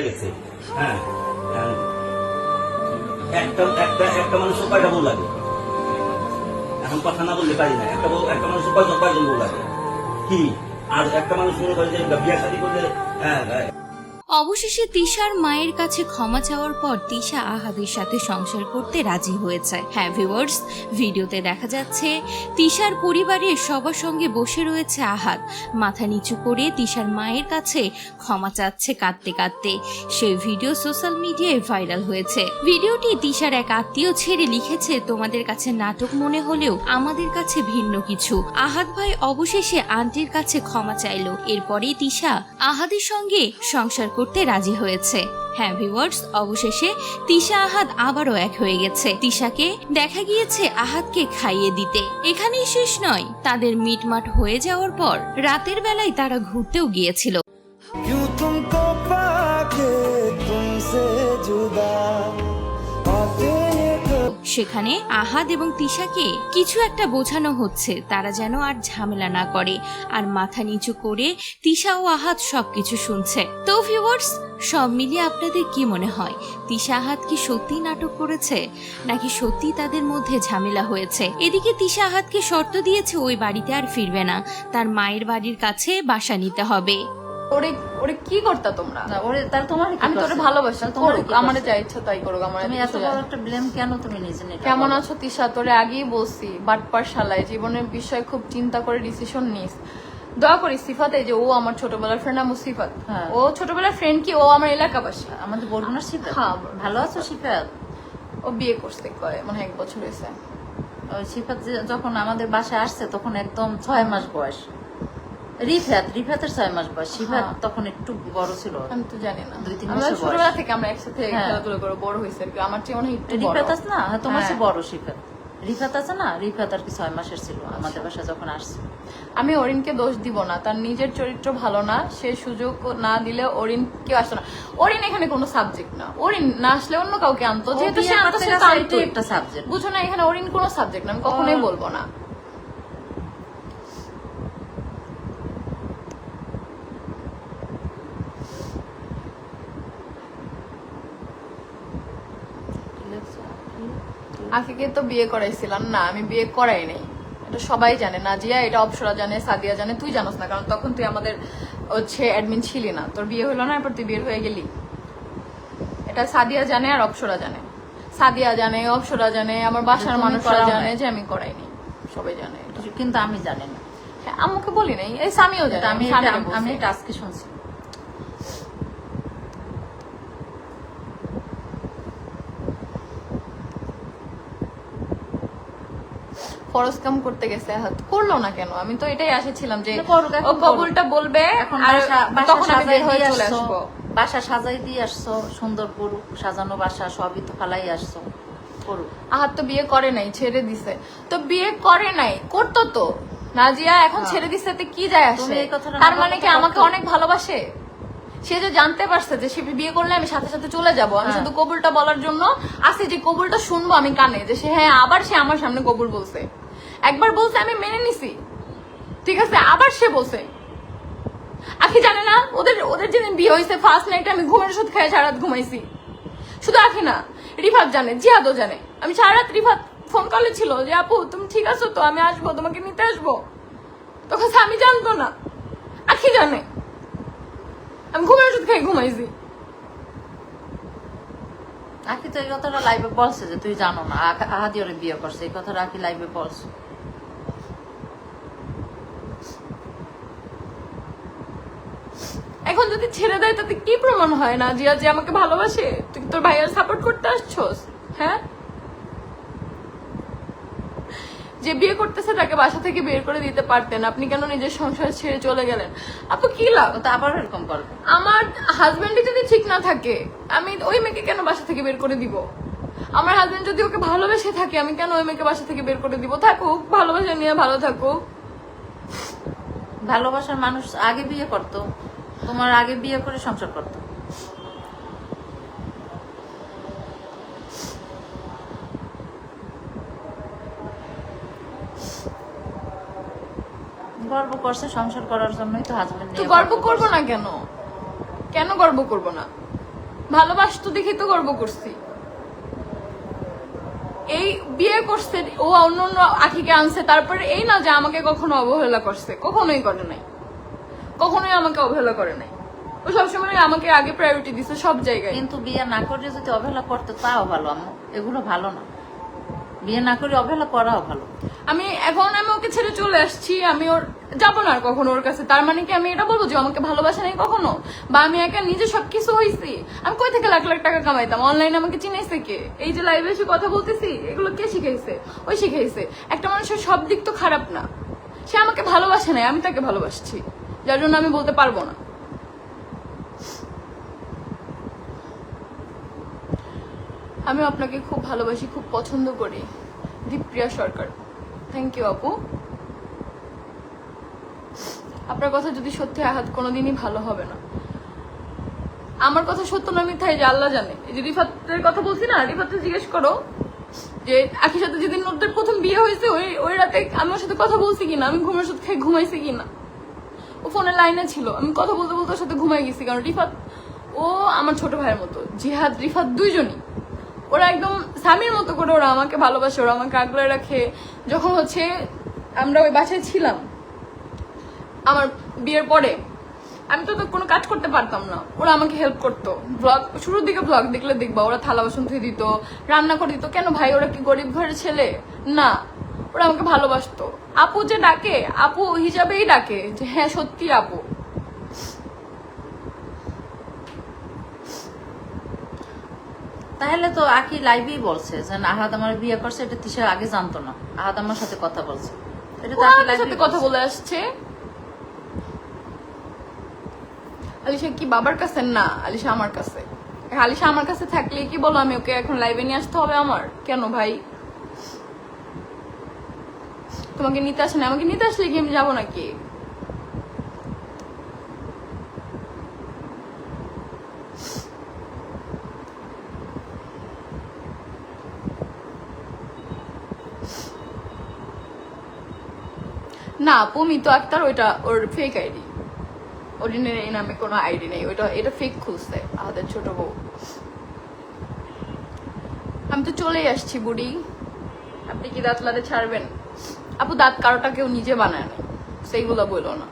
চলে গেছে। হ্যাঁ হ্যাঁ। একটা একটা একটা মানুষের কয়টা বউ লাগে? এখন কথা না বললে পারি না। একটা বউ একটা মানুষের কয়জন কয়জন বউ লাগে? কি? আর একটা মানুষ মনে করে যে বিয়া শাদি করলে হ্যাঁ, অবশেষে তিশার মায়ের কাছে ক্ষমা চাওয়ার পর তিশা আহাদের সাথে সংসার করতে রাজি হয়েছে। হ্যাঁ ভিউয়ার্স ভিডিওতে দেখা যাচ্ছে তিশার পরিবারের সবার সঙ্গে বসে রয়েছে আহাদ। মাথা নিচু করে তিশার মায়ের কাছে ক্ষমা চাচ্ছে কাঁদতে কাঁদতে। সেই ভিডিও সোশ্যাল মিডিয়ায় ভাইরাল হয়েছে। ভিডিওটি তিশার এক আত্মীয় ছেড়ে লিখেছে, তোমাদের কাছে নাটক মনে হলেও আমাদের কাছে ভিন্ন কিছু। আহাদ ভাই অবশেষে আন্টির কাছে ক্ষমা চাইলো। এরপরেই তিশা আহাদের সঙ্গে সংসার করতে রাজি হয়েছে হ্যাঁ ভিউয়ার্স অবশেষে তিশা আহাদ আবারও এক হয়ে গেছে তিশাকে দেখা গিয়েছে আহাদকে খাইয়ে দিতে এখানেই শেষ নয় তাদের মিটমাট হয়ে যাওয়ার পর রাতের বেলায় তারা ঘুরতেও গিয়েছিল क्यों तुमको पाके तुमसे जुदा आते ये कब সেখানে আহাদ এবং তিশাকে কিছু একটা বোঝানো হচ্ছে, তারা যেন আর ঝামেলা না করে। আর মাথা নিচু করে তিশা ও আহাদ সবকিছু শুনছে। তো ভিউয়ার্স সব মিলিয়ে আপনাদের কি মনে হয়, তিশা আহাদ কি সত্যি নাটক করেছে, নাকি সত্যি তাদের মধ্যে ঝামেলা হয়েছে? এদিকে তিশা আহাদকে শর্ত দিয়েছে, ওই বাড়িতে আর ফিরবে না, তার মায়ের বাড়ির কাছে বাসা নিতে হবে। ওরে ওরে কি করতা তোমরা? না ওরে তাহলে তোমার আমি তোরে? ভালোবাসি তোমার আমার যা ইচ্ছা তাই আমার তুমি এত বড় একটা ব্লেম কেন তুমি নিজে নিতে কেমন আছো তিশা? তোরে আগেই বলছি বাটপার শালায় জীবনের বিষয় খুব চিন্তা করে ডিসিশন নিস। দয়া করি সিফাত যে ও আমার ছোটবেলার ফ্রেন্ড আমার সিফাত। হ্যাঁ। ও ছোটবেলার ফ্রেন্ড কি? ও আমার এলাকাবাসী। আমাদের বরগুনার শিফাত হ্যাঁ। ভালো আছো শিফাত ও বিয়ে করছে কয় মানে এক বছর হয়েছে। শিফাত যখন আমাদের বাসায় আসছে তখন একদম ছয় মাস বয়স। রিফাত রিফাতের ছয় মাস বয়স। শিফাত হ্যাঁ। তখন একটু বড় ছিল। আমি তো জানি না। দুই তিন বছর ছোটবেলা থেকে আমরা একসাথে হ্যাঁ। খেলাধুলা করে বড় হয়েছে আর কি। আমার চেয়ে অনেক একটু রিফাত আছে না? হ্যাঁ, তোমার চেয়ে। বড় শিফাত রিফাত আছে না? রিফাত আর কি ছয় মাসের ছিল আমাদের বাসায় যখন আসছে। আমি অরিনকে দোষ দিব না। তার নিজের চরিত্র ভালো না। সে সুযোগ না দিলে অরিন কেউ আসতো না। অরিন এখানে কোনো সাবজেক্ট না। অরিন না আসলে অন্য কাউকে আনতো। যেহেতু সে আনতো সে একটা সাবজেক্ট বুঝো না এখানে অরিন কোনো সাবজেক্ট না। আমি কখনোই বলব না। আখিকে তো বিয়ে করাইছিলাম না আমি বিয়ে করাই নাই। এটা সবাই জানে নাজিয়া এটা অপসরা জানে সাদিয়া জানে তুই জানোস না কারণ তখন তুই আমাদের হচ্ছে অ্যাডমিন ছিলি না। তোর বিয়ে হলো না এরপর তুই বিয়ে হয়ে গেলি। এটা সাদিয়া জানে আর অপসরা জানে। সাদিয়া জানে অপসরা জানে আমার বাসার মানুষরা জানে যে আমি করাইনি সবাই জানে কিন্তু আমি জানি না। হ্যাঁ, আম্মুকে বলি নাই এই সামিও জানে আমি। আমি এটা আজকে শুনছি। ফরজ কাম করতে গেছে করল না কেন? আমি তো এটাই আশাছিলাম যে তো ও কবুলটা বলবে আর তখন আমি বের হয়ে চলে আসব। বাসা সাজাই দিয়ে আসছো সুন্দর করুক সাজানো বাসা সবই তো ফালাই আসছো। করুক। আহাত তো বিয়ে করে নাই ছেড়ে দিছে। তো বিয়ে করে নাই করতো তো। নাজিয়া এখন ছেড়ে দিছে তো কি যায় আসে? তার মানে কি আমাকে অনেক ভালোবাসে? সে যে জানতে পারছে যে সে বিয়ে করলে আমি সাথে সাথে চলে যাব। আমি হ্যাঁ। শুধু কবুলটা বলার জন্য আসি যে কবুলটা শুনব আমি কানে যে সে হ্যাঁ আবার সে আমার সামনে কবুল বলছে। একবার বলছে, আমি মেনে নিছি। ঠিক আছে, আবার সে বলছে। আখি জানে না, ওদের ওদের যেদিন বিয়ে হয়েছে ফার্স্ট নাইট আমি ঘুমের ওষুধ খেয়ে সারা রাত ঘুমাইছি। শুধু আখি না, রিফাত জানে, জিয়াদও জানে। আমি সারা রাত রিফাত ফোন কলে ছিল যে, আপু, তুমি ঠিক আছো তো? আমি আসব, তোমাকে নিতে আসব? তখন আমি জানতো না। আখি জানে, আমি ঘুমের ওষুধ খেয়ে ঘুমাইছি। আখি তো এই কথাটা লাইভে বলছে যে, তুই জানো না আখ- আহাদি ওরে বিয়ে করছে, এই কথাটা আখি লাইভে বলছে। এখন যদি ছেড়ে দেয় তাতে কি প্রমাণ হয়? না জিয়া যে আমাকে ভালোবাসে তুই তোর ভাইয়ার সাপোর্ট করতে আসছোস? হ্যাঁ? যে বিয়ে করতেছে তাকে বাসা থেকে বের করে দিতে পারতেন। আপনি কেন নিজের সংসার ছেড়ে চলে গেলেন? আপু কি লাভ? তো আবার এরকম করবে। আমার হাজবেন্ডই যদি ঠিক না থাকে আমি ওই মেয়েকে কেন বাসা থেকে বের করে দিব? আমার হাজবেন্ড যদি ওকে ভালোবেসে থাকে আমি কেন ওই মেয়েকে বাসা থেকে বের করে দিব? থাকুক ভালোবাসা নিয়ে ভালো থাকুক। ভালোবাসার মানুষ আগে বিয়ে করতো। তোমার আগে বিয়ে করে সংসার করতো। গর্ব করছে সংসার করার জন্যই তো হাজবেন্ড তো গর্ব করব না কেন? কেন গর্ব করব না? ভালোবাসতো দেখেই তো গর্ব করছি। এই বিয়ে করছে ও অন্য অন্য আখিকে আনছে তারপরে এই না যে আমাকে কখনো অবহেলা করছে কখনোই করে নাই। কখনোই আমাকে অবহেলা করে নাই। ও সবসময় আমাকে আগে প্রায়োরিটি দিছে সব জায়গায়। কিন্তু বিয়ে না করে যদি অবহেলা করতে তাও ভালো আম্মু। এগুলো ভালো না। বিয়ে না করে অবহেলা করাও ভালো। আমি এখন আমি ওকে ছেড়ে চলে আসছি আমি ওর যাব না আর কখনো ওর কাছে। তার মানে কি আমি এটা বলব যে আমাকে ভালোবাসা নেই কখনো? বা আমি একা নিজে সবকিছু হয়েছি আমি কই থেকে লাখ লাখ টাকা কামাইতাম? অনলাইনে আমাকে চিনাইছে কে? এই যে লাইভে এসে কথা বলতেছি এগুলো কে শিখাইছে? ওই শিখাইছে। একটা মানুষের সব দিক তো খারাপ না। সে আমাকে ভালোবাসে নাই আমি তাকে ভালোবাসছি। যার জন্য আমি বলতে পারব না। আমি আপনাকে খুব ভালোবাসি, খুব পছন্দ করি দীপপ্রিয়া সরকার। থ্যাংক ইউ আপু। আপনার কথা যদি সত্যি আহাত কোনোদিনই ভালো হবে না। আমার কথা সত্য না মিথ্যাই যে আল্লাহ জানে। এই যে রিফাতের কথা বলছি না, রিফাতকে জিজ্ঞেস করো যে, আখির সাথে যেদিন ওদের প্রথম বিয়ে হয়েছে, ওই ওই রাতে আমি ওর সাথে কথা বলছি কিনা? আমি ঘুমের সাথে খেয়ে ঘুমাইছি কিনা? ও ফোনের লাইনে ছিল। আমি কথা বলতে বলতে সাথে ঘুমাই গেছি, কারণ রিফাত ও আমার ছোট ভাইয়ের মতো। জিহাদ, রিফাত দুইজনই। ওরা একদম স্বামীর মতো করে ওরা আমাকে ভালোবাসে, ওরা আমাকে আগলে রাখে। যখন হচ্ছে আমরা ওই বাসায় ছিলাম, আমার বিয়ের পরে, আমি তো কোনো কাজ করতে পারতাম না। ওরা আমাকে হেল্প করতো। ব্লগ শুরুর দিকে ব্লগ দেখলে দেখবা, ওরা থালা বাসন ধুয়ে দিত, রান্না করে দিত। কেন ভাই, ওরা কি গরিব ঘরের ছেলে? না। ওরা আমাকে ভালোবাসতো। আপু যে ডাকে আপু হিসাবেই ডাকে যে হ্যাঁ সত্যি আপু। তাহলে তো আকি লাইভেই বলছে যে না, আহাদ আমার বিয়ে করছে এটা তিশা আগে জানতো না। আহাদ আমার সাথে কথা বলছে। এটা তো আকি সাথে কথা বলে আসছে। আলিশা কি বাবার কাছে? না আলিশা আমার কাছে। আলিশা আমার কাছে থাকলে কি বলো আমি ওকে? এখন লাইভে নিয়ে আসতে হবে আমার? কেন ভাই? তোমাকে নিতে আসে না, আমাকে নিতে আসলে কি আমি যাব নাকি? না পমিত আক্তার ওইটা, ওর ফেক আইডি অর্ডিনারি নামে কোনো আইডি নেই, ওইটা, এটা ফেক খুলছে আমাদের ছোট বউ। আমি তো চলেই আসছি, বুড়ি। আপনি কি দাঁত লাতে ছাড়বেন? আপু, দাঁত কারোটা কেউ নিজে বানায় না। সেইগুলো বলল না।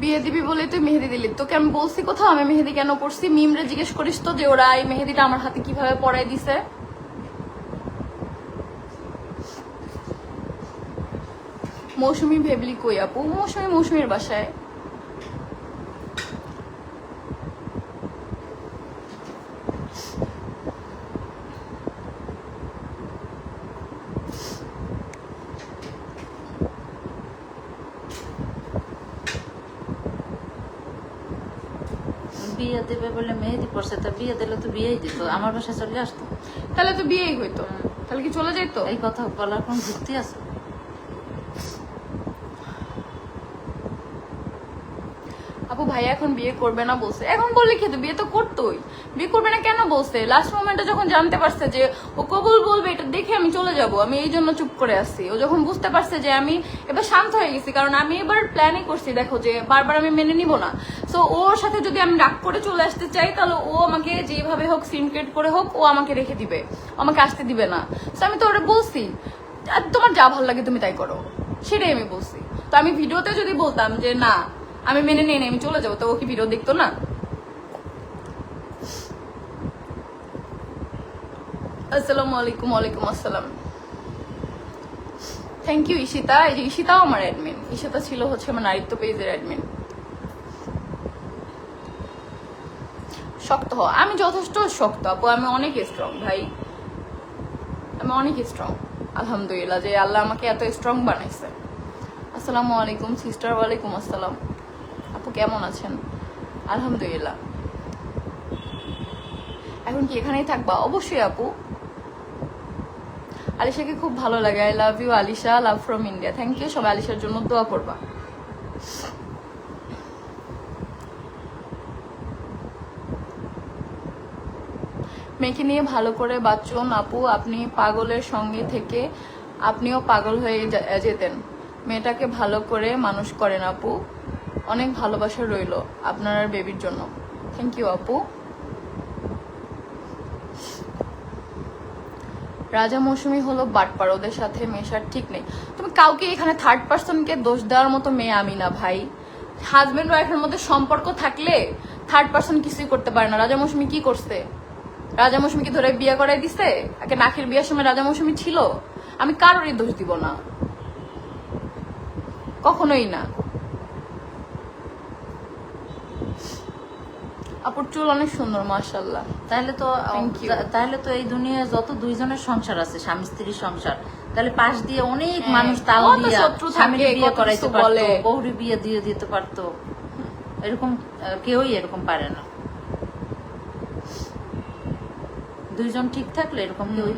বিয়ে দিবি বলে তুই মেহেদি দিলি। তোকে আমি বলছি কোথাও, আমি মেহেদি কেন পড়ছি মিমরে জিজ্ঞেস করিস তো যে ওরা এই মেহেদিটা আমার হাতে কীভাবে পরাই দিছে। মৌসুমি ভেবলি কই আপু? মৌসুমি মৌসুমির বাসায়। বিয়ে দেবে বলে মেহেদি পড়ছে তা বিয়ে দিলে তো বিয়েই দিত আমার বাসায় চলে আসতো। তাহলে তো বিয়েই হইতো। তাহলে কি চলে যাইতো? এই কথা বলার কোন যুক্তি আছে? আপু ভাইয়া এখন বিয়ে করবে না বলছে। এখন বললে খেতো বিয়ে তো করতোই। বিয়ে করবে না কেন বলছে? লাস্ট মোমেন্টে যখন জানতে পারছে যে ও কবুল বলবে, এটা দেখে আমি চলে যাব। আমি এই জন্য চুপ করে আসছি ও যখন বুঝতে পারছে যে আমি এবার শান্ত হয়ে গেছি, কারণ আমি এবার প্ল্যানই করছি, দেখো যে বারবার আমি মেনে নিব না। সো ওর সাথে যদি আমি রাগ করে চলে আসতে চাই, তাহলে ও আমাকে যেভাবে হোক সিনক্রেট করে হোক, ও আমাকে রেখে দিবে। আমাকে আসতে দিবে না। সো আমি তো ওরা বলছি তোমার যা ভালো লাগে তুমি তাই করো। সেটাই আমি বলছি। তো আমি ভিডিওতে যদি বলতাম যে, না আমি মেনে নিয়ে আমি চলে যাব, তো ও কি ভিডিও দেখতো না? আসসালামু আলাইকুম, ওয়ালাইকুম আসসালাম। Thank you Ishita. এই যে ঈশিতাও আমার অ্যাডমিন ঈশিতা ছিল হচ্ছে আমার নারীত্ব পেজের অ্যাডমিন শক্ত হ। আমি যথেষ্ট শক্ত, আপু। আমি অনেক স্ট্রং ভাই। আমি অনেক স্ট্রং আলহামদুলিল্লাহ যে আল্লাহ আমাকে এত স্ট্রং বানাইছে। আসসালামু আলাইকুম সিস্টার ওয়ালাইকুম আসসালাম। কেমন আছেন? আলহামদুলিল্লাহ। এখন কি এখানেই থাকবা? অবশ্যই আপু। আলিশাকে খুব ভালো লাগে। I love you Alisha. Love from India thank you সবাই আলিশার জন্য দোয়া করবা। মেয়েকে নিয়ে ভালো করে বাঁচুন। আপু, আপনি পাগলের সঙ্গে থেকে আপনিও পাগল হয়ে যেতেন। মেয়েটাকে ভালো করে মানুষ করেন আপু। অনেক ভালোবাসা রইল আপনার আর বেবির জন্য। থ্যাংক ইউ আপু। রাজা মৌসুমী হলো বাটপার, ওদের সাথে মেশার ঠিক নেই। তুমি কাউকে এখানে থার্ড পার্সনকে দোষ দেওয়ার মতো মেয়ে আমি না, ভাই। হাজবেন্ড ওয়াইফের মধ্যে সম্পর্ক থাকলে থার্ড পার্সন কিছুই করতে পারে না। রাজা মৌসুমী কি করছে? রাজা মৌসুমীকে ধরে বিয়ে করাই দিছে? একে নাকের বিয়ের সময় রাজা মৌসুমী ছিল? আমি কারোরই দোষ দিব না। কখনোই না। আপুর চুল অনেক সুন্দর মাশাল্লাহ তাহলে তো তাহলে তো এই দুনিয়ায় যত দুইজনের সংসার আছে স্বামী স্ত্রীর সংসার তাহলে পাশ দিয়ে অনেক হ্যাঁ, মানুষ তাও দিয়ে স্বামীর বিয়ে করাইতে পারতো বলে। বউরি বিয়ে দিয়ে দিতে পারতো। এরকম কেউই এরকম পারে না। দুইজন ঠিক থাকলে এরকম কেউই